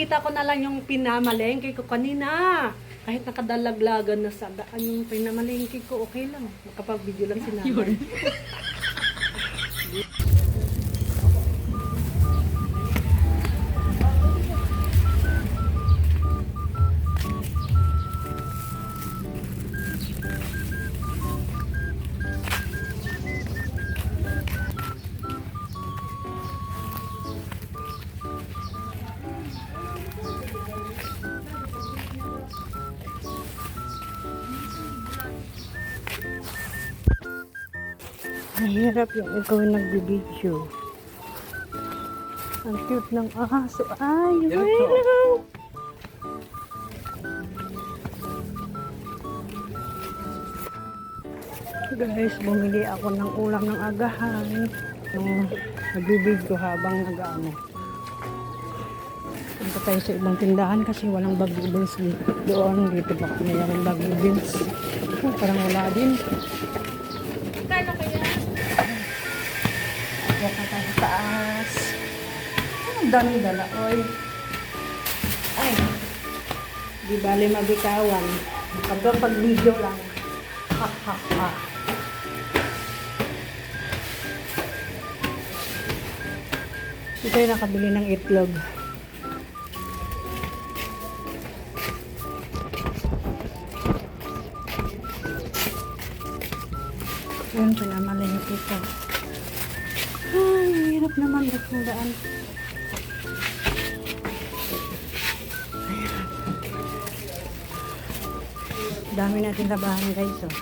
Kita ko na lang yung pinamalengke ko kanina. Kahit nakadalaglagan na sa daan yung pinamalengke ko, okay lang. Makapag-video lang si nanay. Mahirap yung ikaw yung nagbibideo. Ang cute ng aso. Ay, wow! Guys, bumili ako ng ulam ng agahan. Nung nagbibideo habang nag-ano. Punta tayo sa ibang tindahan kasi walang bagyo beans doon. Dito baka mayroong bagyo beans. Oh, parang wala din. Ang daming dala, oy. Ay, di bali mabikawan. Hanggang pag video lang. Ha, ha, ha. Ito yung nakabili ng itlog. Yun, pinamaling ito. Ay, hirap naman ng daan. Dami natin labahan guys, oh.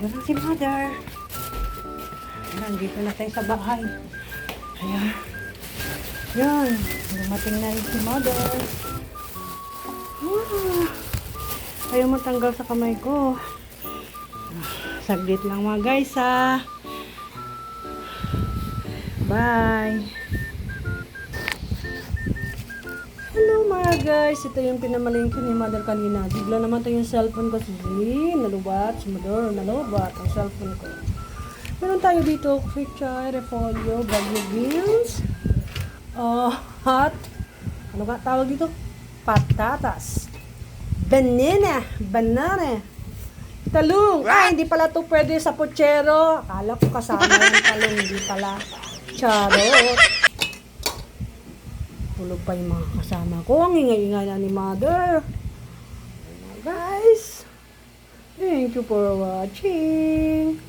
Medyo lang si mother. Nandito na tayo sa bahay. Ayan. Yan. Dumating na rin si mother. Ah. Ayaw matanggal sa kamay ko. Saglit lang mga guys, ha. Bye! Hello guys! Ito yung pinamalingkin ni mother kanina. Bigla naman tayo yung cellphone ko. Sige, nalubat. Mother, nalubat ang cellphone ko. Meron tayo dito, picture, repolyo, bagyo beans, uh, hot, ano ka tawag dito? Patatas, banana, banana, talong. Ay, hindi pala to pwede sa pochero. Akala ko kasama yung talong, hindi pala. Charot. Tulog pa yung mga kasama ko. Ang ingay-ingay na ni mother. Guys. Thank you for watching.